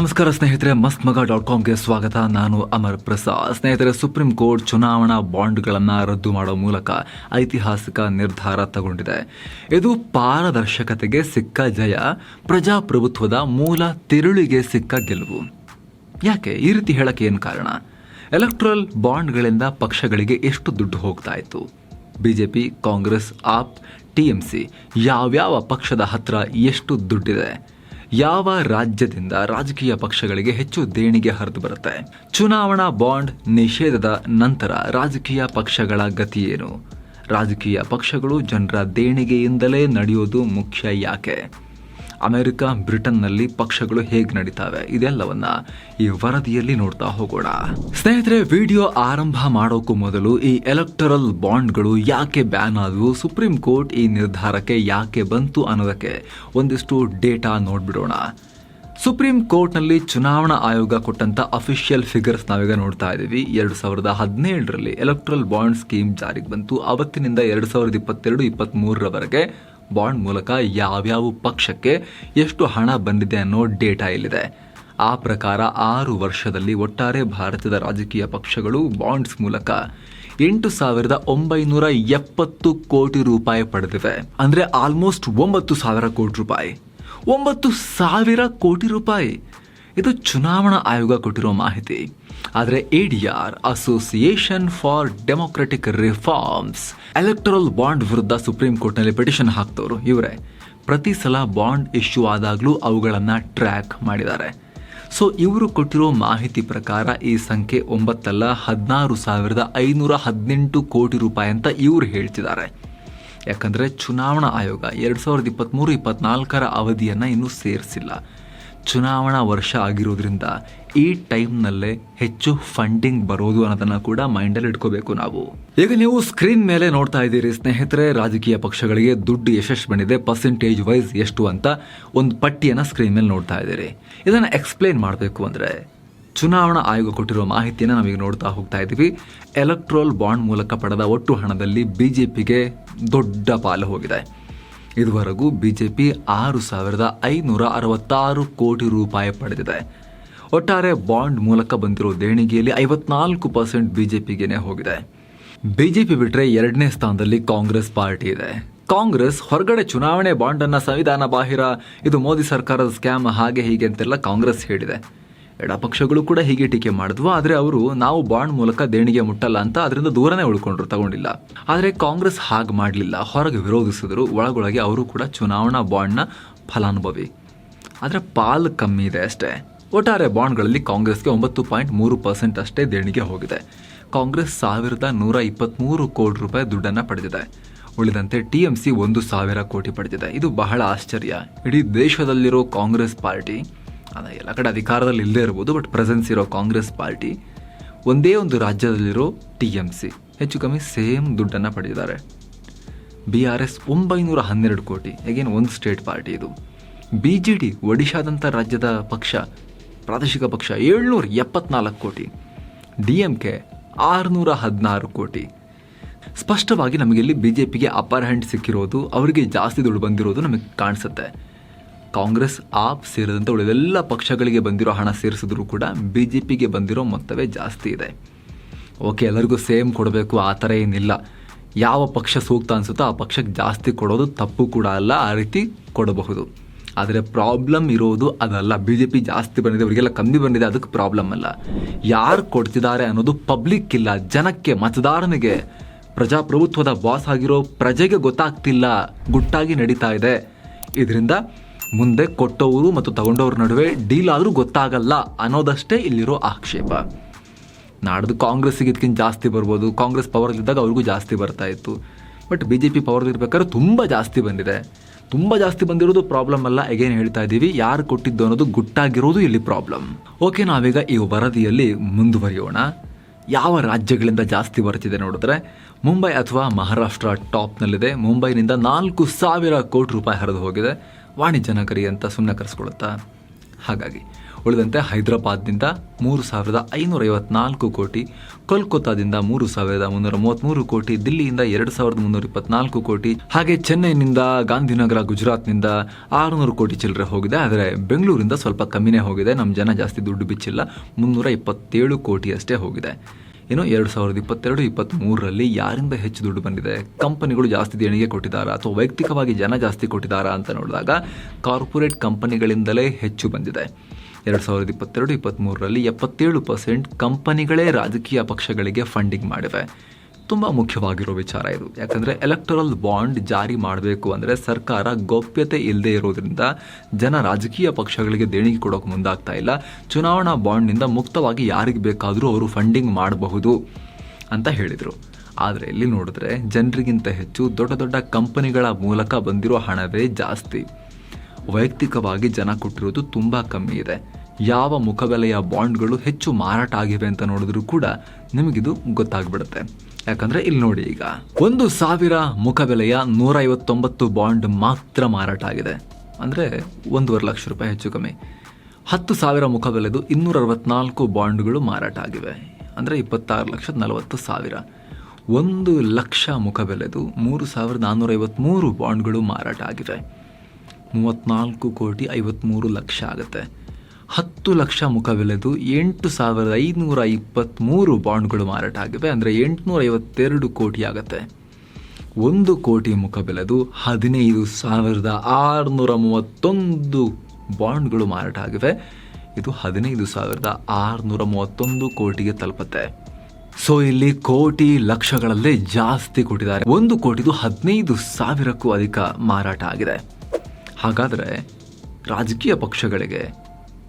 ನಮಸ್ಕಾರ ಸ್ನೇಹಿತರೆ ಮಸ್ತ್ ಮಗ ಡಾಟ್ ಕಾಮ್ಗೆ ಸ್ವಾಗತ. ನಾನು ಅಮರ್ ಪ್ರಸಾದ್. ಸ್ನೇಹಿತರೆ, ಸುಪ್ರೀಂ ಕೋರ್ಟ್ ಚುನಾವಣಾ ಬಾಂಡ್ಗಳನ್ನು ರದ್ದು ಮಾಡುವ ಮೂಲಕ ಐತಿಹಾಸಿಕ ನಿರ್ಧಾರ ತಗೊಂಡಿದೆ. ಇದು ಪಾರದರ್ಶಕತೆಗೆ ಸಿಕ್ಕ ಜಯ, ಪ್ರಜಾಪ್ರಭುತ್ವದ ಮೂಲ ತಿರುಳಿಗೆ ಸಿಕ್ಕ ಗೆಲುವು. ಯಾಕೆ? ಈ ರೀತಿ ಹೇಳಕ್ಕೆ ಏನು ಕಾರಣ? ಎಲೆಕ್ಟ್ರಲ್ ಬಾಂಡ್ಗಳಿಂದ ಪಕ್ಷಗಳಿಗೆ ಎಷ್ಟು ದುಡ್ಡು ಹೋಗ್ತಾ ಇತ್ತು? ಬಿಜೆಪಿ, ಕಾಂಗ್ರೆಸ್, ಆಪ್ ಟಿಎಂಸಿ ಯಾವ್ಯಾವ ಪಕ್ಷದ ಹತ್ರ ಎಷ್ಟು ದುಡ್ಡಿದೆ? ಯಾವ ರಾಜ್ಯದಿಂದ ರಾಜಕೀಯ ಪಕ್ಷಗಳಿಗೆ ಹೆಚ್ಚು ದೇಣಿಗೆ ಹರಿದು ಬರುತ್ತೆ? ಚುನಾವಣಾ ಬಾಂಡ್ ನಿಷೇಧದ ನಂತರ ರಾಜಕೀಯ ಪಕ್ಷಗಳ ಗತಿ ಏನು? ರಾಜಕೀಯ ಪಕ್ಷಗಳು ಜನರ ದೇಣಿಗೆಯಿಂದಲೇ ನಡೆಯೋದು ಮುಖ್ಯ ಯಾಕೆ? ಅಮೆರಿಕ, ಬ್ರಿಟನ್ನಲ್ಲಿ ಪಕ್ಷಗಳು ಹೇಗೆ ನಡೀತಾವೆ? ಇದೆಲ್ಲವನ್ನ ಈ ವರದಿಯಲ್ಲಿ ನೋಡ್ತಾ ಹೋಗೋಣ. ಸ್ನೇಹಿತರೆ, ವಿಡಿಯೋ ಆರಂಭ ಮಾಡೋಕ್ಕೂ ಮೊದಲು ಈ ಎಲೆಕ್ಟರಲ್ ಬಾಂಡ್ಗಳು ಯಾಕೆ ಬ್ಯಾನ್ ಆದವು? ಸುಪ್ರೀಂ ಕೋರ್ಟ್ ಈ ನಿರ್ಧಾರಕ್ಕೆ ಯಾಕೆ ಬಂತು ಅನ್ನೋದಕ್ಕೆ ಒಂದಿಷ್ಟು ಡೇಟಾ ನೋಡ್ಬಿಡೋಣ. ಸುಪ್ರೀಂ ಕೋರ್ಟ್ನಲ್ಲಿ ಚುನಾವಣಾ ಆಯೋಗ ಕೊಟ್ಟಂತ ಅಫಿಷಿಯಲ್ ಫಿಗರ್ಸ್ ನಾವೀಗ ನೋಡ್ತಾ ಇದ್ದೀವಿ. ಎರಡು ಸಾವಿರದ ಹದಿನೇಳರಲ್ಲಿ ಎಲೆಕ್ಟ್ರಲ್ ಬಾಂಡ್ ಸ್ಕೀಮ್ ಜಾರಿಗೆ ಬಂತು. ಅವತ್ತಿನಿಂದ ಎರಡು ಸಾವಿರದ ಇಪ್ಪತ್ತೆರಡು ಇಪ್ಪತ್ತ್ಮೂರರವರೆಗೆ ಬಾಂಡ್ ಮೂಲಕ ಯಾವ್ಯಾವ ಪಕ್ಷಕ್ಕೆ ಎಷ್ಟು ಹಣ ಬಂದಿದೆ ಅನ್ನೋ ಡೇಟಾ ಇಲ್ಲಿದೆ. ಆ ಪ್ರಕಾರ ಆರು ವರ್ಷದಲ್ಲಿ ಒಟ್ಟಾರೆ ಭಾರತದ ರಾಜಕೀಯ ಪಕ್ಷಗಳು ಬಾಂಡ್ಸ್ ಮೂಲಕ ಎಂಟು ಸಾವಿರದ ಒಂಬೈನೂರ ಎಪ್ಪತ್ತು ಕೋಟಿ ರೂಪಾಯಿ ಪಡೆದಿವೆ. ಅಂದರೆ ಆಲ್ಮೋಸ್ಟ್ ಒಂಬತ್ತು ಸಾವಿರ ಕೋಟಿ ರೂಪಾಯಿ. ಒಂಬತ್ತು ಸಾವಿರ ಕೋಟಿ ರೂಪಾಯಿ. ಇದು ಚುನಾವಣಾ ಆಯೋಗ ಕೊಟ್ಟಿರೋ ಮಾಹಿತಿ. ಆದರೆ ADR association for democratic reforms electoral bond ವಿರುದ್ಧ ಸುಪ್ರೀಂ ಕೋರ್ಟ್ನಲ್ಲಿ ಪಿಟಿಷನ್ ಹಾಕ್ತವರು. ಇವರೇ, ಪ್ರತಿ ಸಲ ಬಾಂಡ್ ಇಶ್ಯೂ ಆದಾಗಲೂ ಅವುಗಳನ್ನು ಟ್ರ್ಯಾಕ್ ಮಾಡಿದ್ದಾರೆ. ಸೊ ಇವರು ಕೊಟ್ಟಿರೋ ಮಾಹಿತಿ ಪ್ರಕಾರ ಈ ಸಂಖ್ಯೆ ಒಂಬತ್ತಲ್ಲ, ಹದಿನಾರು ಸಾವಿರದ ಐನೂರ ಹದಿನೆಂಟು ಕೋಟಿ ರೂಪಾಯಿ ಅಂತ ಇವರು ಹೇಳ್ತಿದ್ದಾರೆ. ಯಾಕಂದರೆ ಚುನಾವಣಾ ಆಯೋಗ ಎರಡು ಸಾವಿರದ ಇಪ್ಪತ್ತ್ಮೂರು ಇಪ್ಪತ್ನಾಲ್ಕರ ಅವಧಿಯನ್ನು ಇನ್ನೂ ಸೇರಿಸಿಲ್ಲ. ಚುನಾವಣಾ ವರ್ಷ ಆಗಿರೋದ್ರಿಂದ ಈ ಟೈಮ್ನಲ್ಲೇ ಹೆಚ್ಚು ಫಂಡಿಂಗ್ ಬರೋದು ಅನ್ನೋದನ್ನ ಕೂಡ ಮೈಂಡಲ್ಲಿ ಇಟ್ಕೋಬೇಕು ನಾವು. ಈಗ ನೀವು ಸ್ಕ್ರೀನ್ ಮೇಲೆ ನೋಡ್ತಾ ಇದ್ದೀರಿ ಸ್ನೇಹಿತರೆ, ರಾಜಕೀಯ ಪಕ್ಷಗಳಿಗೆ ದುಡ್ಡು ಎಷ್ಟೆಷ್ಟು ಬಂದಿದೆ ಪರ್ಸೆಂಟೇಜ್ ವೈಸ್ ಎಷ್ಟು ಅಂತ ಒಂದು ಪಟ್ಟಿಯನ್ನು ಸ್ಕ್ರೀನ್ ಮೇಲೆ ನೋಡ್ತಾ ಇದ್ದೀರಿ. ಇದನ್ನು ಎಕ್ಸ್ಪ್ಲೇನ್ ಮಾಡಬೇಕು ಅಂದರೆ ಚುನಾವಣಾ ಆಯೋಗ ಕೊಟ್ಟಿರೋ ಮಾಹಿತಿಯನ್ನು ನಾವೀಗ ನೋಡ್ತಾ ಹೋಗ್ತಾ ಇದ್ದೀವಿ. ಎಲೆಕ್ಟ್ರೋಲ್ ಬಾಂಡ್ ಮೂಲಕ ಪಡೆದ ಒಟ್ಟು ಹಣದಲ್ಲಿ ಬಿಜೆಪಿಗೆ ದೊಡ್ಡ ಪಾಲು ಹೋಗಿದೆ. ಇದುವರೆಗೂ ಬಿಜೆಪಿ ಆರು ಸಾವಿರದ ಐನೂರ ಅರವತ್ತಾರು ಕೋಟಿ ರೂಪಾಯಿ ಪಡೆದಿದೆ. ಒಟ್ಟಾರೆ ಬಾಂಡ್ ಮೂಲಕ ಬಂದಿರೋ ದೇಣಿಗೆಯಲ್ಲಿ ಐವತ್ನಾಲ್ಕು ಪರ್ಸೆಂಟ್ ಬಿಜೆಪಿಗೇನೆ ಹೋಗಿದೆ. ಬಿಜೆಪಿ ಬಿಟ್ಟರೆ ಎರಡನೇ ಸ್ಥಾನದಲ್ಲಿ ಕಾಂಗ್ರೆಸ್ ಪಾರ್ಟಿ ಇದೆ. ಕಾಂಗ್ರೆಸ್ ಹೊರಗಡೆ ಚುನಾವಣೆ ಬಾಂಡನ್ನು ಸಂವಿಧಾನ ಬಾಹಿರ, ಇದು ಮೋದಿ ಸರ್ಕಾರದ ಸ್ಕ್ಯಾಮ್ ಹಾಗೆ ಹೀಗೆ ಅಂತೆಲ್ಲ ಕಾಂಗ್ರೆಸ್ ಹೇಳಿದೆ. ಎಡಪಕ್ಷಗಳು ಕೂಡ ಹೀಗೆ ಟೀಕೆ ಮಾಡಿದ್ವು. ಆದರೆ ಅವರು ನಾವು ಬಾಂಡ್ ಮೂಲಕ ದೇಣಿಗೆ ಮುಟ್ಟಲ್ಲ ಅಂತ ಅದರಿಂದ ದೂರನೇ ಉಳ್ಕೊಂಡ್ರು, ತಗೊಂಡಿಲ್ಲ. ಆದರೆ ಕಾಂಗ್ರೆಸ್ ಹಾಗೆ ಮಾಡಲಿಲ್ಲ. ಹೊರಗೆ ವಿರೋಧಿಸಿದ್ರು. ಒಳಗೊಳಗೆ ಅವರು ಕೂಡ ಚುನಾವಣಾ ಬಾಂಡ್ನ ಫಲಾನುಭವಿ. ಆದರೆ ಪಾಲು ಕಮ್ಮಿ ಇದೆ ಅಷ್ಟೇ. ಒಟ್ಟಾರೆ ಬಾಂಡ್ಗಳಲ್ಲಿ ಕಾಂಗ್ರೆಸ್ಗೆ ಒಂಬತ್ತು ಪಾಯಿಂಟ್ ಮೂರು ಪರ್ಸೆಂಟ್ ಅಷ್ಟೇ ದೇಣಿಗೆ ಹೋಗಿದೆ. ಕಾಂಗ್ರೆಸ್ ಸಾವಿರದ ನೂರ ಇಪ್ಪತ್ತ್ಮೂರು ಕೋಟಿ ರೂಪಾಯಿ ದುಡ್ಡನ್ನು ಪಡೆದಿದೆ. ಉಳಿದಂತೆ ಟಿ ಎಂ ಸಿ ಒಂದು ಸಾವಿರ ಕೋಟಿ ಪಡೆದಿದೆ. ಇದು ಬಹಳ ಆಶ್ಚರ್ಯ. ಇಡೀ ದೇಶದಲ್ಲಿರೋ ಕಾಂಗ್ರೆಸ್ ಪಾರ್ಟಿ ಅದ ಎಲ್ಲ ಕಡೆ ಅಧಿಕಾರದಲ್ಲಿ ಇಲ್ಲದೇ ಇರ್ಬೋದು ಬಟ್ ಪ್ರೆಸೆನ್ಸ್ ಇರೋ ಕಾಂಗ್ರೆಸ್ ಪಾರ್ಟಿ, ಒಂದೇ ಒಂದು ರಾಜ್ಯದಲ್ಲಿರೋ ಟಿ ಎಂ ಸಿ, ಹೆಚ್ಚು ಕಮ್ಮಿ ಸೇಮ್ ದುಡ್ಡನ್ನು ಪಡೆದಿದ್ದಾರೆ. ಬಿ ಆರ್ ಎಸ್ ಒಂಬೈನೂರ ಹನ್ನೆರಡು ಕೋಟಿ ಅಗೇನ್ ಒಂದು ಸ್ಟೇಟ್ ಪಾರ್ಟಿ ಇದು. ಬಿ ಜೆ ಡಿ ಒಡಿಶಾದಂಥ ರಾಜ್ಯದ ಪಕ್ಷ, ಪ್ರಾದೇಶಿಕ ಪಕ್ಷ ಏಳ್ನೂರ ಎಪ್ಪತ್ನಾಲ್ಕು ಕೋಟಿ. ಡಿ ಎಂ ಕೆ, ಆರುನೂರ ಹದಿನಾರು ಕೋಟಿ. ಸ್ಪಷ್ಟವಾಗಿ ನಮಗೆ ಇಲ್ಲಿ ಬಿ ಜೆ ಪಿಗೆ ಅಪ್ಪರ್ ಹ್ಯಾಂಡ್ ಸಿಕ್ಕಿರೋದು, ಅವರಿಗೆ ಜಾಸ್ತಿ ದುಡ್ಡು ಬಂದಿರೋದು ನಮಗೆ ಕಾಣಿಸುತ್ತೆ. ಕಾಂಗ್ರೆಸ್, ಆಪ್ ಸೇರಿದಂತೆ ಉಳಿದೆಲ್ಲ ಪಕ್ಷಗಳಿಗೆ ಬಂದಿರೋ ಹಣ ಸೇರಿಸಿದ್ರು ಕೂಡ ಬಿ ಜೆ ಪಿಗೆ ಬಂದಿರೋ ಮೊತ್ತವೇ ಜಾಸ್ತಿ ಇದೆ. ಓಕೆ, ಎಲ್ಲರಿಗೂ ಸೇಮ್ ಕೊಡಬೇಕು, ಆ ಥರ ಏನಿಲ್ಲ. ಯಾವ ಪಕ್ಷ ಸೂಕ್ತ ಅನಿಸುತ್ತೋ ಆ ಪಕ್ಷಕ್ಕೆ ಜಾಸ್ತಿ ಕೊಡೋದು ತಪ್ಪು ಕೂಡ ಅಲ್ಲ, ಆ ರೀತಿ ಕೊಡಬಹುದು. ಆದರೆ ಪ್ರಾಬ್ಲಮ್ ಇರೋದು ಅದಲ್ಲ. ಬಿ ಜೆ ಪಿ ಜಾಸ್ತಿ ಬಂದಿದೆ, ಅವರಿಗೆಲ್ಲ ಕಮ್ಮಿ ಬಂದಿದೆ, ಅದಕ್ಕೆ ಪ್ರಾಬ್ಲಮ್ ಅಲ್ಲ. ಯಾರು ಕೊಡ್ತಿದ್ದಾರೆ ಅನ್ನೋದು ಪಬ್ಲಿಕ್ ಇಲ್ಲ, ಜನಕ್ಕೆ, ಮತದಾರನಿಗೆ. ಪ್ರಜಾಪ್ರಭುತ್ವದ ಬಾಸ್ ಆಗಿರೋ ಪ್ರಜೆಗೆ ಗೊತ್ತಾಗ್ತಿಲ್ಲ, ಗುಟ್ಟಾಗಿ ನಡೀತಾ ಇದೆ. ಇದರಿಂದ ಮುಂದೆ ಕೊಟ್ಟವರು ಮತ್ತು ತಗೊಂಡವ್ರ ನಡುವೆ ಡೀಲ್ ಆದರೂ ಗೊತ್ತಾಗಲ್ಲ ಅನ್ನೋದಷ್ಟೇ ಇಲ್ಲಿರೋ ಆಕ್ಷೇಪ. ನಾಡ್ದು ಕಾಂಗ್ರೆಸ್ಸಿಗೆ ಇದಕ್ಕಿಂತ ಜಾಸ್ತಿ ಬರ್ಬೋದು. ಕಾಂಗ್ರೆಸ್ ಪವರ್ಲಿದ್ದಾಗ ಅವ್ರಿಗೂ ಜಾಸ್ತಿ ಬರ್ತಾ ಇತ್ತು. ಬಟ್ ಬಿ ಜೆ ಪಿ ಪವರ್ಲಿರ್ಬೇಕಾದ್ರೆ ತುಂಬ ಜಾಸ್ತಿ ಬಂದಿದೆ. ತುಂಬ ಜಾಸ್ತಿ ಬಂದಿರೋದು ಪ್ರಾಬ್ಲಮ್ ಅಲ್ಲ. ಅಗೇನ್ ಹೇಳ್ತಾ ಇದ್ದೀವಿ. ಯಾರು ಕೊಟ್ಟಿದ್ದು ಅನ್ನೋದು ಗುಟ್ಟಾಗಿರೋದು ಇಲ್ಲಿ ಪ್ರಾಬ್ಲಮ್. ಓಕೆ ನಾವೀಗ ಈ ವರದಿಯಲ್ಲಿ ಮುಂದುವರಿಯೋಣ. ಯಾವ ರಾಜ್ಯಗಳಿಂದ ಜಾಸ್ತಿ ಬರ್ತಿದೆ ನೋಡಿದ್ರೆ ಮುಂಬೈ ಅಥವಾ ಮಹಾರಾಷ್ಟ್ರ ಟಾಪ್ನಲ್ಲಿದೆ. ಮುಂಬೈನಿಂದ ನಾಲ್ಕು ಸಾವಿರ ಕೋಟಿ ರೂಪಾಯಿ ಹರಿದು ಹೋಗಿದೆ. ವಾಣಿಜ್ಯ ನಗರಿ ಅಂತ ಸುಮ್ಮನೆ ಕರೆಸ್ಕೊಳುತ್ತಾ ಹಾಗಾಗಿ, ಉಳಿದಂತೆ ಹೈದರಾಬಾದ್ನಿಂದ ಮೂರು ಸಾವಿರದ ಐನೂರ ಐವತ್ನಾಲ್ಕು ಕೋಟಿ, ಕೋಲ್ಕತ್ತಾದಿಂದ ಮೂರು ಸಾವಿರದ ಮುನ್ನೂರ ಮೂವತ್ತ್ಮೂರು ಕೋಟಿ, ದಿಲ್ಲಿಯಿಂದ ಎರಡು ಸಾವಿರದ ಮುನ್ನೂರ ಇಪ್ಪತ್ನಾಲ್ಕು ಕೋಟಿ, ಹಾಗೆ ಚೆನ್ನೈನಿಂದ ಗಾಂಧಿನಗರ, ಗುಜರಾತ್ನಿಂದ ಆರುನೂರು ಕೋಟಿ ಚಿಲ್ಲರೆ ಹೋಗಿದೆ. ಆದರೆ ಬೆಂಗಳೂರಿಂದ ಸ್ವಲ್ಪ ಕಮ್ಮಿನೇ ಹೋಗಿದೆ. ನಮ್ಮ ಜನ ಜಾಸ್ತಿ ದುಡ್ಡು ಬಿಚ್ಚಿಲ್ಲ. ಮುನ್ನೂರ ಇಪ್ಪತ್ತೇಳು ಕೋಟಿ ಅಷ್ಟೇ ಹೋಗಿದೆ. ಇನ್ನು ಎರಡು ಸಾವಿರದ ಇಪ್ಪತ್ತೆರಡು, ಇಪ್ಪತ್ತ್ಮೂರರಲ್ಲಿ ಯಾರಿಂದ ಹೆಚ್ಚು ದುಡ್ಡು ಬಂದಿದೆ? ಕಂಪನಿಗಳು ಜಾಸ್ತಿ ದೇಣಿಗೆ ಕೊಟ್ಟಿದ್ದಾರಾ ಅಥವಾ ವೈಯಕ್ತಿಕವಾಗಿ ಜನ ಜಾಸ್ತಿ ಕೊಟ್ಟಿದ್ದಾರಾ ಅಂತ ನೋಡಿದಾಗ ಕಾರ್ಪೊರೇಟ್ ಕಂಪನಿಗಳಿಂದಲೇ ಹೆಚ್ಚು ಬಂದಿದೆ. ಎರಡು ಸಾವಿರದ ಇಪ್ಪತ್ತೆರಡು, ಇಪ್ಪತ್ತ್ಮೂರರಲ್ಲಿ ಎಪ್ಪತ್ತೇಳು ಪರ್ಸೆಂಟ್ ಕಂಪನಿಗಳೇ ರಾಜಕೀಯ ಪಕ್ಷಗಳಿಗೆ ಫಂಡಿಂಗ್ ಮಾಡಿವೆ. ತುಂಬ ಮುಖ್ಯವಾಗಿರೋ ವಿಚಾರ ಇದು. ಯಾಕಂದರೆ ಎಲೆಕ್ಟರಲ್ ಬಾಂಡ್ ಜಾರಿ ಮಾಡಬೇಕು ಅಂದರೆ ಸರ್ಕಾರ ಗೌಪ್ಯತೆ ಇಲ್ಲದೆ ಇರೋದ್ರಿಂದ ಜನ ರಾಜಕೀಯ ಪಕ್ಷಗಳಿಗೆ ದೇಣಿಗೆ ಕೊಡೋಕೆ ಮುಂದಾಗ್ತಾ ಇಲ್ಲ. ಚುನಾವಣಾ ಬಾಂಡ್ನಿಂದ ಮುಕ್ತವಾಗಿ ಯಾರಿಗೆ ಬೇಕಾದರೂ ಅವರು ಫಂಡಿಂಗ್ ಮಾಡಬಹುದು ಅಂತ ಹೇಳಿದರು. ಆದರೆ ಇಲ್ಲಿ ನೋಡಿದ್ರೆ ಜನರಿಗಿಂತ ಹೆಚ್ಚು ದೊಡ್ಡ ದೊಡ್ಡ ಕಂಪನಿಗಳ ಮೂಲಕ ಬಂದಿರೋ ಹಣವೇ ಜಾಸ್ತಿ. ವೈಯಕ್ತಿಕವಾಗಿ ಜನ ಕೊಟ್ಟಿರೋದು ತುಂಬ ಕಮ್ಮಿ ಇದೆ. ಯಾವ ಮುಖಬೆಲೆಯ ಬಾಂಡ್ಗಳು ಹೆಚ್ಚು ಮಾರಾಟ ಆಗಿವೆ ಅಂತ ನೋಡಿದ್ರೂ ಕೂಡ ನಿಮಗಿದು ಗೊತ್ತಾಗ್ಬಿಡುತ್ತೆ. ಯಾಕಂದ್ರೆ ಇಲ್ಲಿ ನೋಡಿ ಈಗ. ಒಂದು ಸಾವಿರ ಮುಖಬೆಲೆಯ ನೂರ ಐವತ್ತೊಂಬತ್ತು ಬಾಂಡ್ ಮಾತ್ರ ಮಾರಾಟ ಆಗಿದೆ. ಅಂದರೆ ಒಂದೂವರೆ ಲಕ್ಷ ರೂಪಾಯಿ ಹೆಚ್ಚು ಕಮ್ಮಿ. ಹತ್ತು ಸಾವಿರ ಮುಖಬೆಲೆದು ಇನ್ನೂರ ಅರವತ್ನಾಲ್ಕು ಬಾಂಡ್ಗಳು ಮಾರಾಟ ಆಗಿವೆ. ಅಂದರೆ ಇಪ್ಪತ್ತಾರು ಲಕ್ಷದ ನಲವತ್ತು ಸಾವಿರ. ಒಂದು ಲಕ್ಷ ಮುಖಬೆಲೆದು ಮೂರು ಸಾವಿರದ ನಾನ್ನೂರ ಐವತ್ತ್ಮೂರು ಬಾಂಡ್ಗಳು ಮಾರಾಟ ಆಗಿವೆ. ಮೂವತ್ನಾಲ್ಕು ಕೋಟಿ ಐವತ್ತ್ಮೂರು ಲಕ್ಷ ಆಗುತ್ತೆ. ಹತ್ತು ಲಕ್ಷ ಮುಖವಿಲೆದು ಎಂಟು ಸಾವಿರದ ಐನೂರ ಇಪ್ಪತ್ತ್ಮೂರು ಬಾಂಡ್ಗಳು ಮಾರಾಟ ಆಗಿವೆ. ಅಂದರೆ ಎಂಟುನೂರ ಐವತ್ತೆರಡು ಕೋಟಿ ಆಗುತ್ತೆ. ಒಂದು ಕೋಟಿ ಮುಖಬೆಲೆದು ಹದಿನೈದು ಸಾವಿರದ ಆರುನೂರ ಮೂವತ್ತೊಂದು ಬಾಂಡ್ಗಳು ಮಾರಾಟ ಆಗಿವೆ. ಇದು ಹದಿನೈದು ಸಾವಿರದ ಆರುನೂರ ಮೂವತ್ತೊಂದು ಕೋಟಿಗೆ ತಲುಪುತ್ತೆ. ಸೊ ಇಲ್ಲಿ ಕೋಟಿ ಲಕ್ಷಗಳಲ್ಲೇ ಜಾಸ್ತಿ ಕೊಟ್ಟಿದ್ದಾರೆ. ಒಂದು ಕೋಟಿದು ಹದಿನೈದು ಸಾವಿರಕ್ಕೂ ಅಧಿಕ ಮಾರಾಟ ಆಗಿದೆ. ಹಾಗಾದರೆ ರಾಜಕೀಯ ಪಕ್ಷಗಳಿಗೆ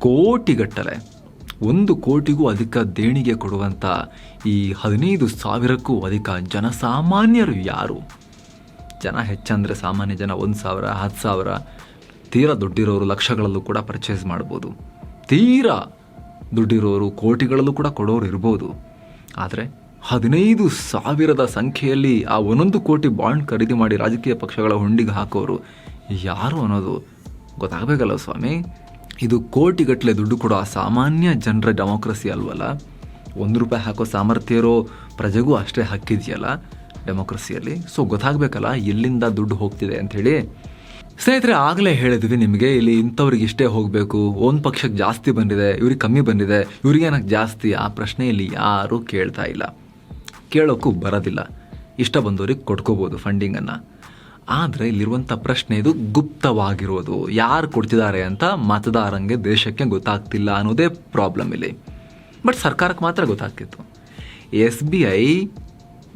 ಕೋಟಿಗಟ್ಟಲೆ, ಒಂದು ಕೋಟಿಗೂ ಅಧಿಕ ದೇಣಿಗೆ ಕೊಡುವಂಥ ಈ ಹದಿನೈದು ಸಾವಿರಕ್ಕೂ ಅಧಿಕ ಜನಸಾಮಾನ್ಯರು ಯಾರು? ಜನ ಹೆಚ್ಚಂದರೆ ಸಾಮಾನ್ಯ ಜನ ಒಂದು ಸಾವಿರ ಹತ್ತು ಸಾವಿರ, ತೀರಾ ದುಡ್ಡಿರೋರು ಲಕ್ಷಗಳಲ್ಲೂ ಕೂಡ ಪರ್ಚೇಸ್ ಮಾಡ್ಬೋದು. ತೀರಾ ದುಡ್ಡಿರೋರು ಕೋಟಿಗಳಲ್ಲೂ ಕೂಡ ಕೊಡೋರು ಇರ್ಬೋದು. ಆದರೆ ಹದಿನೈದು ಸಾವಿರದ ಸಂಖ್ಯೆಯಲ್ಲಿ ಆ ಒಂದೊಂದು ಕೋಟಿ ಬಾಂಡ್ ಖರೀದಿ ಮಾಡಿ ರಾಜಕೀಯ ಪಕ್ಷಗಳ ಹುಂಡಿಗೆ ಹಾಕೋರು ಯಾರು ಅನ್ನೋದು ಗೊತ್ತಾಗಬೇಕಲ್ಲ ಸ್ವಾಮಿ? ಇದು ಕೋಟಿಗಟ್ಟಲೆ ದುಡ್ಡು ಕೊಡೋ ಸಾಮಾನ್ಯ ಜನರ ಡೆಮೋಕ್ರಸಿ ಅಲ್ವಲ್ಲ? ಒಂದು ರೂಪಾಯಿ ಹಾಕೋ ಸಾಮರ್ಥ್ಯ ಇರೋ ಪ್ರಜೆಗೂ ಅಷ್ಟೇ ಹಕ್ಕಿದೆಯಲ್ಲ ಡೆಮೋಕ್ರಸಿಯಲ್ಲಿ? ಸೊ ಗೊತ್ತಾಗಬೇಕಲ್ಲ ಎಲ್ಲಿಂದ ದುಡ್ಡು ಹೋಗ್ತಿದೆ ಅಂಥೇಳಿ? ಸ್ನೇಹಿತರೆ, ಆಗಲೇ ಹೇಳಿದ್ವಿ ನಿಮಗೆ, ಇಲ್ಲಿ ಇಂಥವ್ರಿಗೆ ಇಷ್ಟೇ ಹೋಗಬೇಕು. ಒಂದು ಪಕ್ಷಕ್ಕೆ ಜಾಸ್ತಿ ಬಂದಿದೆ, ಇವ್ರಿಗೆ ಕಮ್ಮಿ ಬಂದಿದೆ, ಇವ್ರಿಗೆ ಏನಕ್ಕೆ ಜಾಸ್ತಿ? ಆ ಪ್ರಶ್ನೆ ಇಲ್ಲಿ ಯಾರೂ ಕೇಳ್ತಾ ಇಲ್ಲ. ಕೇಳೋಕ್ಕೂ ಬರೋದಿಲ್ಲ. ಇಷ್ಟ ಬಂದವ್ರಿಗೆ ಕೊಟ್ಕೋಬೋದು ಫಂಡಿಂಗನ್ನು ಆದರೆ ಇಲ್ಲಿರುವಂಥ ಪ್ರಶ್ನೆ ಇದು ಗುಪ್ತವಾಗಿರೋದು ಯಾರು ಕೊಡ್ತಿದ್ದಾರೆ ಅಂತ ಮತದಾರಂಗೆ ದೇಶಕ್ಕೆ ಗೊತ್ತಾಗ್ತಿಲ್ಲ ಅನ್ನೋದೇ ಪ್ರಾಬ್ಲಮ್ ಇಲ್ಲಿ. ಬಟ್ ಸರ್ಕಾರಕ್ಕೆ ಮಾತ್ರ ಗೊತ್ತಾಗ್ತಿತ್ತು. ಎಸ್ ಬಿ ಐ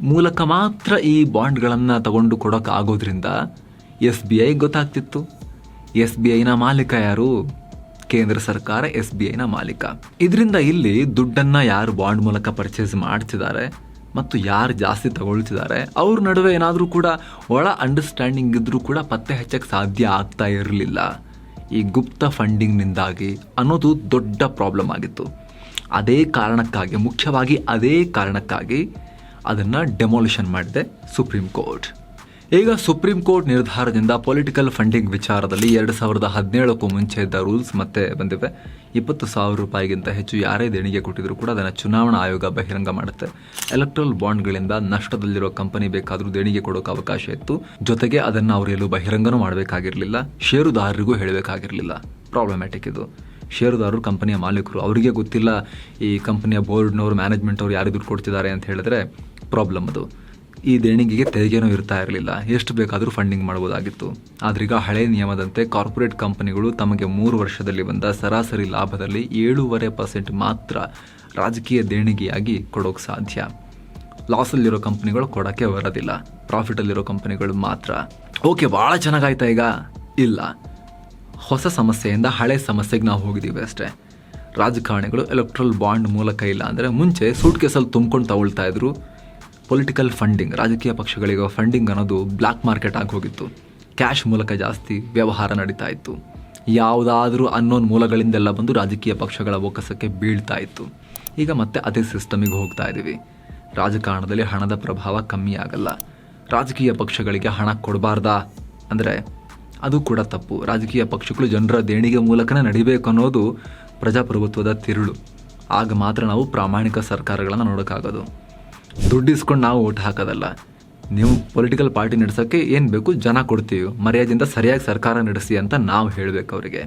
ಮೂಲಕ ಮಾತ್ರ ಈ ಬಾಂಡ್ಗಳನ್ನು ತಗೊಂಡು ಕೊಡೋಕೆ ಆಗೋದ್ರಿಂದ ಎಸ್ ಬಿ ಐ ಗೊತ್ತಾಗ್ತಿತ್ತು. ಎಸ್ ಬಿ ಐನ ಮಾಲೀಕ ಯಾರು? ಕೇಂದ್ರ ಸರ್ಕಾರ ಎಸ್ ಬಿ ಐನ ಮಾಲೀಕ. ಇದರಿಂದ ಇಲ್ಲಿ ದುಡ್ಡನ್ನು ಯಾರು ಬಾಂಡ್ ಮೂಲಕ ಪರ್ಚೇಸ್ ಮಾಡ್ತಿದ್ದಾರೆ? ಮತ್ತು ಯಾರು ಜಾಸ್ತಿ ತಗೊಳ್ತಿದ್ದಾರೆ, ಅವ್ರ ನಡುವೆ ಏನಾದರೂ ಕೂಡ ಒಳ ಅಂಡರ್ಸ್ಟ್ಯಾಂಡಿಂಗ್ ಇದ್ದರೂ ಕೂಡ ಪತ್ತೆ ಹಚ್ಚಕ್ಕೆ ಸಾಧ್ಯ ಆಗ್ತಾ ಇರಲಿಲ್ಲ. ಈ ಗುಪ್ತ ಫಂಡಿಂಗ್ನಿಂದಾಗಿ ಅನ್ನೋದು ದೊಡ್ಡ ಪ್ರಾಬ್ಲಮ್ ಆಗಿತ್ತು. ಅದೇ ಕಾರಣಕ್ಕಾಗಿ, ಮುಖ್ಯವಾಗಿ ಅದೇ ಕಾರಣಕ್ಕಾಗಿ ಅದನ್ನು ಡೆಮಾಲಿಷನ್ ಮಾಡಿದೆ ಸುಪ್ರೀಂ ಕೋರ್ಟ್ ಈಗ ಸುಪ್ರೀಂ ಕೋರ್ಟ್ ನಿರ್ಧಾರದಿಂದ ಪೊಲಿಟಿಕಲ್ ಫಂಡಿಂಗ್ ವಿಚಾರದಲ್ಲಿ ಎರಡು ಸಾವಿರದ ಹದಿನೇಳಕ್ಕೂ ಮುಂಚೆ ಇದ್ದ ರೂಲ್ಸ್ ಮತ್ತೆ ಬಂದಿವೆ. ಇಪ್ಪತ್ತು ಸಾವಿರ ರೂಪಾಯಿಗಿಂತ ಹೆಚ್ಚು ಯಾರೇ ದೇಣಿಗೆ ಕೊಟ್ಟಿದ್ರು ಕೂಡ ಅದನ್ನು ಚುನಾವಣಾ ಆಯೋಗ ಬಹಿರಂಗ ಮಾಡುತ್ತೆ. ಎಲೆಕ್ಟ್ರಲ್ ಬಾಂಡ್ಗಳಿಂದ ನಷ್ಟದಲ್ಲಿರೋ ಕಂಪನಿ ಬೇಕಾದರೂ ದೇಣಿಗೆ ಕೊಡೋಕೆ ಅವಕಾಶ ಇತ್ತು. ಜೊತೆಗೆ ಅದನ್ನು ಅವರು ಎಲ್ಲೂ ಬಹಿರಂಗನೂ ಮಾಡಬೇಕಾಗಿರಲಿಲ್ಲ. ಷೇರುದಾರರಿಗೂ ಹೇಳಬೇಕಾಗಿರಲಿಲ್ಲ. ಪ್ರಾಬ್ಲಮ್ಯಾಟಿಕ್ ಇದು. ಷೇರುದಾರರು, ಕಂಪನಿಯ ಮಾಲೀಕರು, ಅವರಿಗೆ ಗೊತ್ತಿಲ್ಲ ಈ ಕಂಪನಿಯ ಬೋರ್ಡ್ನವರು ಮ್ಯಾನೇಜ್ಮೆಂಟ್ ಅವರು ಯಾರು ದುಡ್ಡು ಕೊಡ್ತಿದ್ದಾರೆ ಅಂತ ಹೇಳಿದ್ರೆ ಪ್ರಾಬ್ಲಮ್ ಅದು. ಈ ದೇಣಿಗೆಗೆ ತೆರಿಗೆನೂ ಇರ್ತಾ ಇರಲಿಲ್ಲ. ಎಷ್ಟು ಬೇಕಾದರೂ ಫಂಡಿಂಗ್ ಮಾಡಬಹುದಾಗಿತ್ತು ಆದ್ರೀಗ ಹಳೆ ನಿಯಮದಂತೆ ಕಾರ್ಪೊರೇಟ್ ಕಂಪನಿಗಳು ತಮಗೆ ಮೂರು ವರ್ಷದಲ್ಲಿ ಬಂದ ಸರಾಸರಿ ಲಾಭದಲ್ಲಿ ಏಳೂವರೆ ಪರ್ಸೆಂಟ್ ಮಾತ್ರ ರಾಜಕೀಯ ದೇಣಿಗೆಯಾಗಿ ಕೊಡೋಕೆ ಸಾಧ್ಯ. ಲಾಸಲ್ಲಿರೋ ಕಂಪನಿಗಳು ಕೊಡೋಕ್ಕೆ ಬರೋದಿಲ್ಲ. ಪ್ರಾಫಿಟಲ್ಲಿರೋ ಕಂಪನಿಗಳು ಮಾತ್ರ. ಓಕೆ ಭಾಳ ಚೆನ್ನಾಗಾಯ್ತಾ ಈಗ? ಇಲ್ಲ. ಹೊಸ ಸಮಸ್ಯೆಯಿಂದ ಹಳೆ ಸಮಸ್ಯೆಗೆ ನಾವು ಹೋಗಿದ್ದೀವಿ ಅಷ್ಟೇ. ರಾಜಕಾರಣಿಗಳು ಎಲೆಕ್ಟ್ರಲ್ ಬಾಂಡ್ ಮೂಲಕ ಇಲ್ಲ ಅಂದರೆ ಮುಂಚೆ ಸೂಟ್ ಕೇಸಲ್ಲಿ ತುಂಬ್ಕೊಂಡು ತಗೊಳ್ತಾ ಇದ್ರು. ಪೊಲಿಟಿಕಲ್ ಫಂಡಿಂಗ್ ರಾಜಕೀಯ ಪಕ್ಷಗಳಿಗೆ ಫಂಡಿಂಗ್ ಅನ್ನೋದು ಬ್ಲ್ಯಾಕ್ ಮಾರ್ಕೆಟ್ ಆಗಿ ಹೋಗಿತ್ತು. ಕ್ಯಾಶ್ ಮೂಲಕ ಜಾಸ್ತಿ ವ್ಯವಹಾರ ನಡೀತಾ ಇತ್ತು. ಯಾವುದಾದ್ರೂ ಅನ್ನೋನ್ ಮೂಲಗಳಿಂದೆಲ್ಲ ಬಂದು ರಾಜಕೀಯ ಪಕ್ಷಗಳ ಒಕ್ಕಸಕ್ಕೆ ಬೀಳ್ತಾ ಇತ್ತು. ಈಗ ಮತ್ತೆ ಅದೇ ಸಿಸ್ಟಮಿಗೆ ಹೋಗ್ತಾ ಇದ್ದೀವಿ ರಾಜಕಾರಣದಲ್ಲಿ ಹಣದ ಪ್ರಭಾವ ಕಮ್ಮಿ ಆಗಲ್ಲ. ರಾಜಕೀಯ ಪಕ್ಷಗಳಿಗೆ ಹಣ ಕೊಡಬಾರ್ದಾ? ಅಂದರೆ ಅದು ಕೂಡ ತಪ್ಪು. ರಾಜಕೀಯ ಪಕ್ಷಗಳು ಜನರ ದೇಣಿಗೆ ಮೂಲಕನೇ ನಡಿಬೇಕು ಅನ್ನೋದು ಪ್ರಜಾಪ್ರಭುತ್ವದ ತಿರುಳು. ಆಗ ಮಾತ್ರ ನಾವು ಪ್ರಾಮಾಣಿಕ ಸರ್ಕಾರಗಳನ್ನು ನೋಡೋಕ್ಕಾಗೋದು. ದುಡ್ಡು ಇಸ್ಕೊಂಡು ನಾವು ಓಟ್ ಹಾಕೋದಲ್ಲ. ನೀವು ಪೊಲಿಟಿಕಲ್ ಪಾರ್ಟಿ ನಡೆಸೋಕ್ಕೆ ಏನು ಬೇಕು ಜನ ಕೊಡ್ತೀವಿ. ಮರ್ಯಾದೆಯಿಂದ ಸರಿಯಾಗಿ ಸರ್ಕಾರ ನಡೆಸಿ ಅಂತ ನಾವು ಹೇಳಬೇಕು ಅವರಿಗೆ.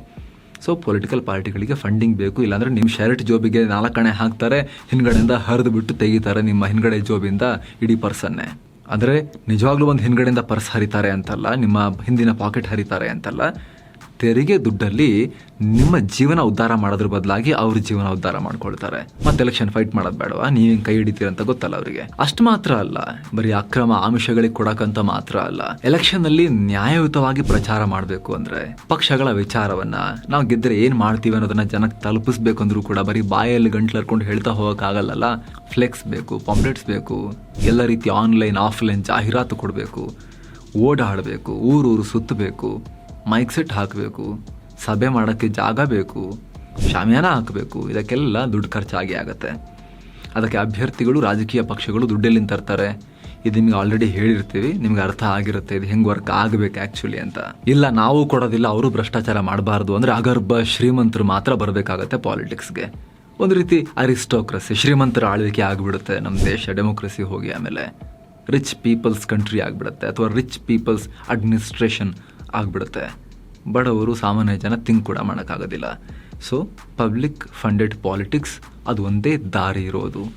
ಸೊ ಪೊಲಿಟಿಕಲ್ ಪಾರ್ಟಿಗಳಿಗೆ ಫಂಡಿಂಗ್ ಬೇಕು. ಇಲ್ಲಾಂದರೆ ನಿಮ್ಮ ಶರ್ಟ್ ಜೋಬಿಗೆ ನಾಲ್ಕಣೆ ಹಾಕ್ತಾರೆ, ಹಿಂದ್ಗಡೆಯಿಂದ ಹರಿದು ಬಿಟ್ಟು ತೆಗಿತಾರೆ ನಿಮ್ಮ ಹಿಂದ್ಗಡೆ ಜೋಬಿಂದ ಇಡೀ ಪರ್ಸನ್ನೇ. ಅಂದರೆ ನಿಜವಾಗ್ಲೂ ಒಂದು ಹಿಂದ್ಗಡೆಯಿಂದ ಪರ್ಸ್ ಹರಿತಾರೆ ಅಂತಲ್ಲ, ನಿಮ್ಮ ಹಿಂದಿನ ಪಾಕೆಟ್ ಹರಿತಾರೆ ಅಂತಲ್ಲ ತೆರಿಗೆ ದುಡ್ಡಲ್ಲಿ ನಿಮ್ಮ ಜೀವನ ಉದ್ಧಾರ ಮಾಡೋದ್ರ ಬದಲಾಗಿ ಅವ್ರ ಜೀವನ ಉದ್ಧಾರ ಮಾಡ್ಕೊಳ್ತಾರೆ. ಮತ್ತೆ ಎಲೆಕ್ಷನ್ ಫೈಟ್ ಮಾಡೋದು ಬೇಡವಾ? ನೀವು ಕೈ ಹಿಡಿತೀರಂತ ಗೊತ್ತಲ್ಲ ಅವರಿಗೆ. ಅಷ್ಟು ಮಾತ್ರ ಅಲ್ಲ. ಬರೀ ಅಕ್ರಮ ಆಮಿಷಗಳಿಗೆ ಕೊಡಕಂತ ಮಾತ್ರ ಅಲ್ಲ. ಎಲೆಕ್ಷನ್ ಅಲ್ಲಿ ನ್ಯಾಯಯುತವಾಗಿ ಪ್ರಚಾರ ಮಾಡಬೇಕು ಅಂದ್ರೆ ಪಕ್ಷಗಳ ವಿಚಾರವನ್ನ ನಾವು ಗೆದ್ದರೆ ಏನ್ ಮಾಡ್ತೀವಿ ಅನ್ನೋದನ್ನ ಜನಕ್ಕೆ ತಲುಪಿಸ್ಬೇಕು ಅಂದ್ರೂ ಕೂಡ ಬರೀ ಬಾಯಲ್ಲಿ ಗಂಟ್ಲರ್ಕೊಂಡು ಹೇಳ್ತಾ ಹೋಗೋಕ್ಕಾಗಲ್ಲ ಫ್ಲೆಕ್ಸ್ ಬೇಕು ಪಾಂಪ್ಲೆಟ್ಸ್ ಬೇಕು, ಎಲ್ಲ ರೀತಿ ಆನ್ಲೈನ್ ಆಫ್ಲೈನ್ ಜಾಹೀರಾತು ಕೊಡಬೇಕು. ಓಡಾಡಬೇಕು, ಊರೂರು ಸುತ್ತಬೇಕು. ಮೈಕ್ ಸೆಟ್ ಹಾಕಬೇಕು, ಸಭೆ ಮಾಡೋಕ್ಕೆ ಜಾಗ ಬೇಕು, ಶಾಮಿಯಾನ ಹಾಕಬೇಕು, ಇದಕ್ಕೆಲ್ಲ ದುಡ್ಡು ಖರ್ಚಾಗಿ ಆಗುತ್ತೆ. ಅದಕ್ಕೆ ಅಭ್ಯರ್ಥಿಗಳು, ರಾಜಕೀಯ ಪಕ್ಷಗಳು ದುಡ್ಡೆಲ್ಲಿಂದ ತರ್ತಾರೆ ಇದು ನಿಮಗೆ ಆಲ್ರೆಡಿ ಹೇಳಿರ್ತೀವಿ, ನಿಮ್ಗೆ ಅರ್ಥ ಆಗಿರುತ್ತೆ, ಇದು ಹೆಂಗೆ ವರ್ಕ್ ಆಗಬೇಕು ಆ್ಯಕ್ಚುಲಿ ಅಂತ. ಇಲ್ಲ, ನಾವು ಕೊಡೋದಿಲ್ಲ, ಅವರು ಭ್ರಷ್ಟಾಚಾರ ಮಾಡಬಾರ್ದು ಅಂದರೆ ಅಗರ್ಭ ಶ್ರೀಮಂತರು ಮಾತ್ರ ಬರಬೇಕಾಗತ್ತೆ ಪಾಲಿಟಿಕ್ಸ್ಗೆ ಒಂದು ರೀತಿ ಅರಿಸ್ಟೋಕ್ರಸಿ ಶ್ರೀಮಂತರ ಆಳ್ವಿಕೆ ಆಗಿಬಿಡುತ್ತೆ ನಮ್ಮ ದೇಶ ಡೆಮೋಕ್ರಸಿ ಹೋಗಿ ಆಮೇಲೆ. ರಿಚ್ ಪೀಪಲ್ಸ್ ಕಂಟ್ರಿ ಆಗಿಬಿಡುತ್ತೆ, ಅಥವಾ ರಿಚ್ ಪೀಪಲ್ಸ್ ಅಡ್ಮಿನಿಸ್ಟ್ರೇಷನ್ ಆಗಿಬಿಡುತ್ತೆ. ಬಡವರು ಸಾಮಾನ್ಯ ಜನ ತಿಂಕ್ ಕೂಡ ಮಾಡೋಕ್ಕಾಗೋದಿಲ್ಲ. ಸೊ ಪಬ್ಲಿಕ್ ಫಂಡೆಡ್ ಪಾಲಿಟಿಕ್ಸ್ ಅದು ಒಂದೇ ದಾರಿ ಇರೋದು.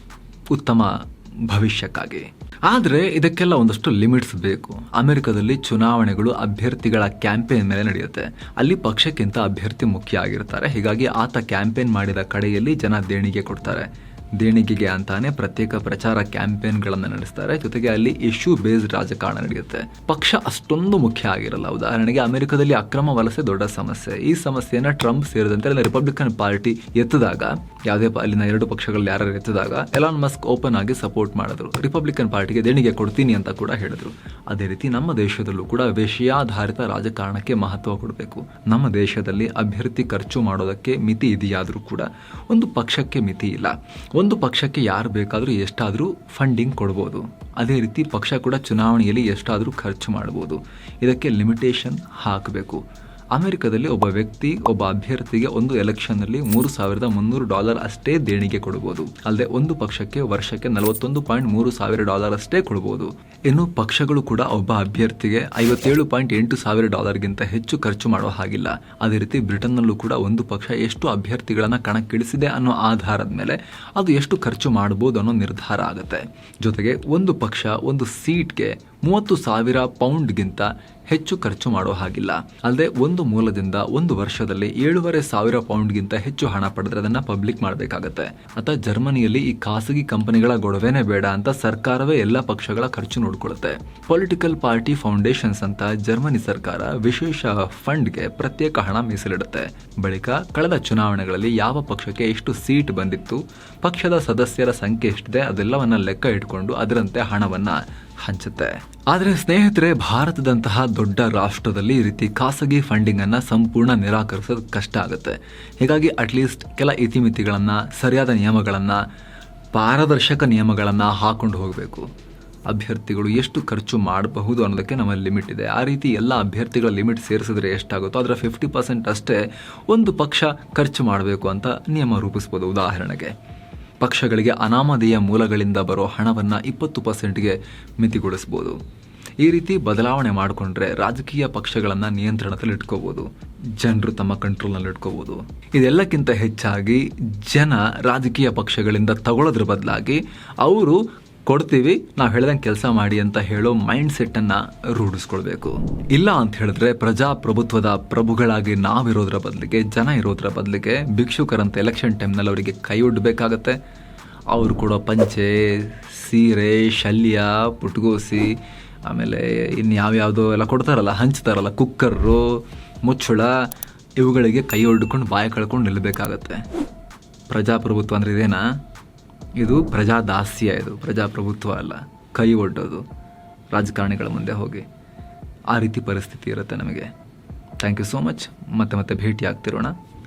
ಉತ್ತಮ ಭವಿಷ್ಯಕ್ಕಾಗಿ. ಆದರೆ ಇದಕ್ಕೆಲ್ಲ ಒಂದಷ್ಟು ಲಿಮಿಟ್ಸ್ ಬೇಕು. ಅಮೆರಿಕದಲ್ಲಿ ಚುನಾವಣೆಗಳು ಅಭ್ಯರ್ಥಿಗಳ ಕ್ಯಾಂಪೇನ್ ಮೇಲೆ ನಡೆಯುತ್ತೆ. ಅಲ್ಲಿ ಪಕ್ಷಕ್ಕಿಂತ ಅಭ್ಯರ್ಥಿ ಮುಖ್ಯ ಆಗಿರ್ತಾರೆ. ಹೀಗಾಗಿ ಆತ ಕ್ಯಾಂಪೇನ್ ಮಾಡಿದ ಕಡೆಯಲ್ಲಿ ಜನ ದೇಣಿಗೆ ಕೊಡ್ತಾರೆ. ದೇಣಿಗೆಗೆ ಅಂತಾನೆ ಪ್ರತ್ಯೇಕ ಪ್ರಚಾರ ಕ್ಯಾಂಪೇನ್ಗಳನ್ನು ನಡೆಸ್ತಾರೆ. ಜೊತೆಗೆ ಅಲ್ಲಿ ಇಶ್ಯೂ ಬೇಸ್ಡ್ ರಾಜಕಾರಣ ನಡೆಯುತ್ತೆ. ಪಕ್ಷ ಅಷ್ಟೊಂದು ಮುಖ್ಯ ಆಗಿರಲ್ಲ. ಉದಾಹರಣೆಗೆ ಅಮೆರಿಕದಲ್ಲಿ ಅಕ್ರಮ ವಲಸೆ ದೊಡ್ಡ ಸಮಸ್ಯೆ. ಈ ಸಮಸ್ಯೆಯನ್ನ ಟ್ರಂಪ್ ಸೇರಿದಂತೆ ಅಲ್ಲಿ ರಿಪಬ್ಲಿಕನ್ ಪಾರ್ಟಿ ಎತ್ತಿದಾಗ, ಯಾವುದೇ ಅಲ್ಲಿನ ಎರಡು ಪಕ್ಷಗಳಲ್ಲಿ ಯಾರು ಎತ್ತಿದಾಗ ಎಲಾನ್ ಮಸ್ಕ್ ಓಪನ್ ಆಗಿ ಸಪೋರ್ಟ್ ಮಾಡಿದ್ರು. ರಿಪಬ್ಲಿಕನ್ ಪಾರ್ಟಿಗೆ ದೇಣಿಗೆ ಕೊಡ್ತೀನಿ ಅಂತ ಕೂಡ ಹೇಳಿದ್ರು. ಅದೇ ರೀತಿ ನಮ್ಮ ದೇಶದಲ್ಲೂ ಕೂಡ ವಿಷಯಾಧಾರಿತ ರಾಜಕಾರಣಕ್ಕೆ ಮಹತ್ವ ಕೊಡಬೇಕು. ನಮ್ಮ ದೇಶದಲ್ಲಿ ಅಭ್ಯರ್ಥಿ ಖರ್ಚು ಮಾಡೋದಕ್ಕೆ ಮಿತಿ ಇದೆಯಾದರೂ ಕೂಡ ಒಂದು ಪಕ್ಷಕ್ಕೆ ಮಿತಿ ಇಲ್ಲ. ಒಂದು ಪಕ್ಷಕ್ಕೆ ಯಾರು ಬೇಕಾದರೂ ಎಷ್ಟಾದರೂ ಫಂಡಿಂಗ್ ಕೊಡ್ಬೋದು. ಅದೇ ರೀತಿ ಪಕ್ಷ ಕೂಡ ಚುನಾವಣೆಯಲ್ಲಿ ಎಷ್ಟಾದರೂ ಖರ್ಚು ಮಾಡ್ಬೋದು. ಇದಕ್ಕೆ ಲಿಮಿಟೇಷನ್ ಹಾಕಬೇಕು. ಅಮೆರಿಕದಲ್ಲಿ ಒಬ್ಬ ವ್ಯಕ್ತಿ, ಒಬ್ಬ ಅಭ್ಯರ್ಥಿಗೆ ಒಂದು ಎಲೆಕ್ಷನ್ನಲ್ಲಿ ಮೂರು ಸಾವಿರದ ಮುನ್ನೂರು ಡಾಲರ್ ಅಷ್ಟೇ ದೇಣಿಗೆ ಕೊಡಬಹುದು ಅಲ್ಲದೆ ಒಂದು ಪಕ್ಷಕ್ಕೆ ವರ್ಷಕ್ಕೆ ನಲವತ್ತೊಂದು ಪಾಯಿಂಟ್ ಮೂರು ಸಾವಿರ ಡಾಲರ್ ಅಷ್ಟೇ ಕೊಡಬಹುದು ಇನ್ನು ಪಕ್ಷಗಳು ಕೂಡ ಒಬ್ಬ ಅಭ್ಯರ್ಥಿಗೆ ಐವತ್ತೇಳು ಪಾಯಿಂಟ್ ಎಂಟು ಸಾವಿರ ಡಾಲರ್ಗಿಂತ ಹೆಚ್ಚು ಖರ್ಚು ಮಾಡೋ ಹಾಗಿಲ್ಲ. ಅದೇ ರೀತಿ ಬ್ರಿಟನ್ನಲ್ಲೂ ಕೂಡ ಒಂದು ಪಕ್ಷ ಎಷ್ಟು ಅಭ್ಯರ್ಥಿಗಳನ್ನು ಕಣಕ್ಕಿಳಿಸಿದೆ ಅನ್ನೋ ಆಧಾರದ ಮೇಲೆ ಅದು ಎಷ್ಟು ಖರ್ಚು ಮಾಡಬಹುದು ಅನ್ನೋ ನಿರ್ಧಾರ ಆಗುತ್ತೆ. ಜೊತೆಗೆ ಒಂದು ಪಕ್ಷ ಒಂದು ಸೀಟ್ಗೆ ಮೂವತ್ತು ಸಾವಿರ ಪೌಂಡ್ಗಿಂತ ಹೆಚ್ಚು ಖರ್ಚು ಮಾಡೋ ಹಾಗಿಲ್ಲ. ಅಲ್ಲದೆ ಒಂದು ಮೂಲದಿಂದ ಒಂದು ವರ್ಷದಲ್ಲಿ ಏಳುವರೆ ಸಾವಿರ ಪೌಂಡ್ಗಿಂತ ಹೆಚ್ಚು ಹಣ ಪಡೆದ್ರೆ ಅದನ್ನ ಪಬ್ಲಿಕ್ ಮಾಡಬೇಕಾಗತ್ತೆ. ಅಥವಾ ಜರ್ಮನಿಯಲ್ಲಿ ಈ ಖಾಸಗಿ ಕಂಪನಿಗಳ ಗೊಡವೆನೇ ಬೇಡ ಅಂತ ಸರ್ಕಾರವೇ ಎಲ್ಲ ಪಕ್ಷಗಳ ಖರ್ಚು ನೋಡಿಕೊಳ್ಳುತ್ತೆ ಪೊಲಿಟಿಕಲ್ ಪಾರ್ಟಿ ಫೌಂಡೇಶನ್ಸ್ ಅಂತ ಜರ್ಮನಿ ಸರ್ಕಾರ ವಿಶೇಷ ಫಂಡ್ಗೆ ಪ್ರತ್ಯೇಕ ಹಣ ಮೀಸಲಿಡುತ್ತೆ. ಬಳಿಕ ಕಳೆದ ಚುನಾವಣೆಗಳಲ್ಲಿ ಯಾವ ಪಕ್ಷಕ್ಕೆ ಎಷ್ಟು ಸೀಟ್ ಬಂದಿತ್ತು, ಪಕ್ಷದ ಸದಸ್ಯರ ಸಂಖ್ಯೆ ಎಷ್ಟಿದೆ ಅದೆಲ್ಲವನ್ನ ಲೆಕ್ಕ ಇಟ್ಕೊಂಡು ಅದರಂತೆ ಹಣವನ್ನ ಹಂಚುತ್ತೆ. ಆದರೆ ಸ್ನೇಹಿತರೆ, ಭಾರತದಂತಹ ದೊಡ್ಡ ರಾಷ್ಟ್ರದಲ್ಲಿ ಈ ರೀತಿ ಖಾಸಗಿ ಫಂಡಿಂಗ್ ಅನ್ನ ಸಂಪೂರ್ಣ ನಿರಾಕರಿಸೋದು ಕಷ್ಟ ಆಗುತ್ತೆ. ಹೀಗಾಗಿ ಅಟ್ಲೀಸ್ಟ್ ಕೆಲ ಇತಿಮಿತಿಗಳನ್ನು, ಸರಿಯಾದ ನಿಯಮಗಳನ್ನು, ಪಾರದರ್ಶಕ ನಿಯಮಗಳನ್ನು ಹಾಕೊಂಡು ಹೋಗಬೇಕು. ಅಭ್ಯರ್ಥಿಗಳು ಎಷ್ಟು ಖರ್ಚು ಮಾಡಬಹುದು ಅನ್ನೋದಕ್ಕೆ ನಮ್ಮ ಲಿಮಿಟ್ ಇದೆ. ಆ ರೀತಿ ಎಲ್ಲ ಅಭ್ಯರ್ಥಿಗಳ ಲಿಮಿಟ್ ಸೇರಿಸಿದ್ರೆ ಎಷ್ಟಾಗುತ್ತೋ ಅದರ ಫಿಫ್ಟಿ ಪರ್ಸೆಂಟ್ ಅಷ್ಟೇ ಒಂದು ಪಕ್ಷ ಖರ್ಚು ಮಾಡಬೇಕು ಅಂತ ನಿಯಮ ರೂಪಿಸ್ಬೋದು ಉದಾಹರಣೆಗೆ. ಪಕ್ಷಗಳಿಗೆ ಅನಾಮಧೇಯ ಮೂಲಗಳಿಂದ ಬರೋ ಹಣವನ್ನು ಇಪ್ಪತ್ತು ಪರ್ಸೆಂಟ್ಗೆ ಮಿತಿಗೊಳಿಸ್ಬೋದು. ಈ ರೀತಿ ಬದಲಾವಣೆ ಮಾಡಿಕೊಂಡ್ರೆ ರಾಜಕೀಯ ಪಕ್ಷಗಳನ್ನು ನಿಯಂತ್ರಣದಲ್ಲಿ ಇಟ್ಕೋಬೋದು. ಜನರು ತಮ್ಮ ಕಂಟ್ರೋಲ್ನಲ್ಲಿ ಇಟ್ಕೋಬೋದು. ಇದೆಲ್ಲಕ್ಕಿಂತ ಹೆಚ್ಚಾಗಿ ಜನ ರಾಜಕೀಯ ಪಕ್ಷಗಳಿಂದ ತಗೊಳ್ಳೋದ್ರ ಬದಲಾಗಿ ಅವರು ಕೊಡ್ತೀವಿ, ನಾವು ಹೇಳ್ದಂಗೆ ಕೆಲಸ ಮಾಡಿ ಅಂತ ಹೇಳೋ ಮೈಂಡ್ ಸೆಟ್ಟನ್ನು ರೂಢಿಸ್ಕೊಳ್ಬೇಕು. ಇಲ್ಲ ಅಂತ ಹೇಳಿದ್ರೆ ಪ್ರಜಾಪ್ರಭುತ್ವದ ಪ್ರಭುಗಳಾಗಿ ನಾವಿರೋದ್ರ ಬದಲಿಗೆ, ಜನ ಇರೋದ್ರ ಬದಲಿಗೆ, ಭಿಕ್ಷುಕರಂತ ಎಲೆಕ್ಷನ್ ಟೈಮ್ನಲ್ಲಿ ಅವರಿಗೆ ಕೈ ಒಡ್ಬೇಕಾಗತ್ತೆ. ಅವರು ಕೊಡೋ ಪಂಚೆ, ಸೀರೆ, ಶಲ್ಯ, ಪುಟ್ಗೋಸಿ, ಆಮೇಲೆ ಇನ್ನು ಯಾವ್ಯಾವುದೋ ಎಲ್ಲ ಕೊಡ್ತಾರಲ್ಲ, ಹಂಚ್ತಾರಲ್ಲ, ಕುಕ್ಕರು, ಮುಚ್ಚುಳ, ಇವುಗಳಿಗೆ ಕೈ ಒಡ್ಕೊಂಡು, ಬಾಯಿ ಕಳ್ಕೊಂಡು ನಿಲ್ಲಬೇಕಾಗತ್ತೆ ಪ್ರಜಾಪ್ರಭುತ್ವ ಅಂದ್ರೆ ಇದೇನಾ? ಇದು ಪ್ರಜಾದಾಸ್ಯ ಇದು, ಪ್ರಜಾಪ್ರಭುತ್ವ ಅಲ್ಲ. ಕೈ ಒಡ್ಡೋದು, ರಾಜಕಾರಣಿಗಳ ಮುಂದೆ ಹೋಗಿ. ಆ ರೀತಿ ಪರಿಸ್ಥಿತಿ ಇರುತ್ತೆ ನಮಗೆ. ಥ್ಯಾಂಕ್ ಯು ಸೋ ಮಚ್ ಮತ್ತೆ ಮತ್ತೆ ಭೇಟಿ ಆಗ್ತಿರೋಣ